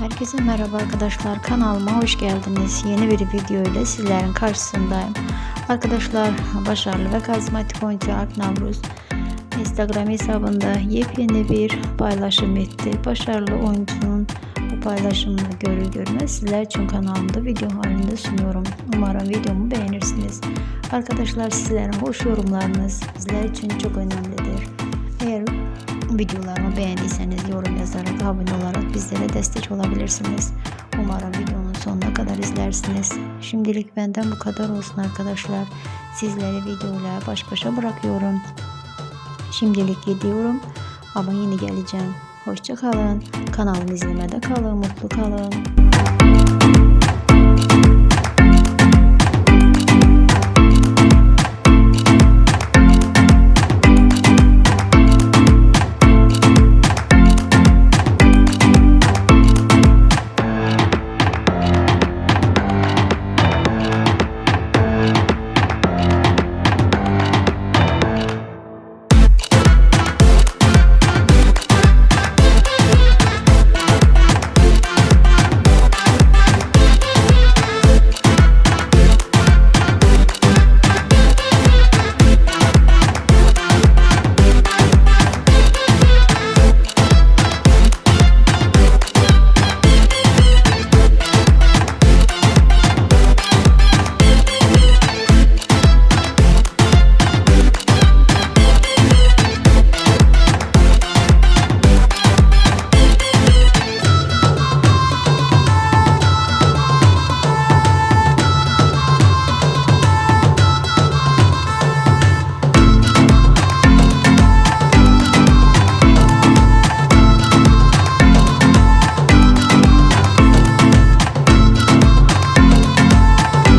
Herkese merhaba arkadaşlar kanalıma hoş geldiniz. Yeni bir video ile sizlerin karşısındayım. Arkadaşlar başarılı ve karizmatik oyuncu Alp Navruz Instagram hesabında yepyeni bir paylaşım etti. Başarılı oyuncunun bu paylaşımını görür görmez sizler için kanalımda video halinde sunuyorum. Umarım videomu beğenirsiniz. Arkadaşlar sizlerin hoş yorumlarınız bizler için çok önemlidir. Eğer videolarımı beğendiyseniz yorum yazarak abone olarak bizlere destek olabilirsiniz. Umarım videonun sonuna kadar izlersiniz. Şimdilik benden bu kadar olsun arkadaşlar. Sizleri videoyla baş başa bırakıyorum. Şimdilik gidiyorum ama yine geleceğim. Hoşça kalın. Kanalımı izlemede kalın. Mutlu kalın.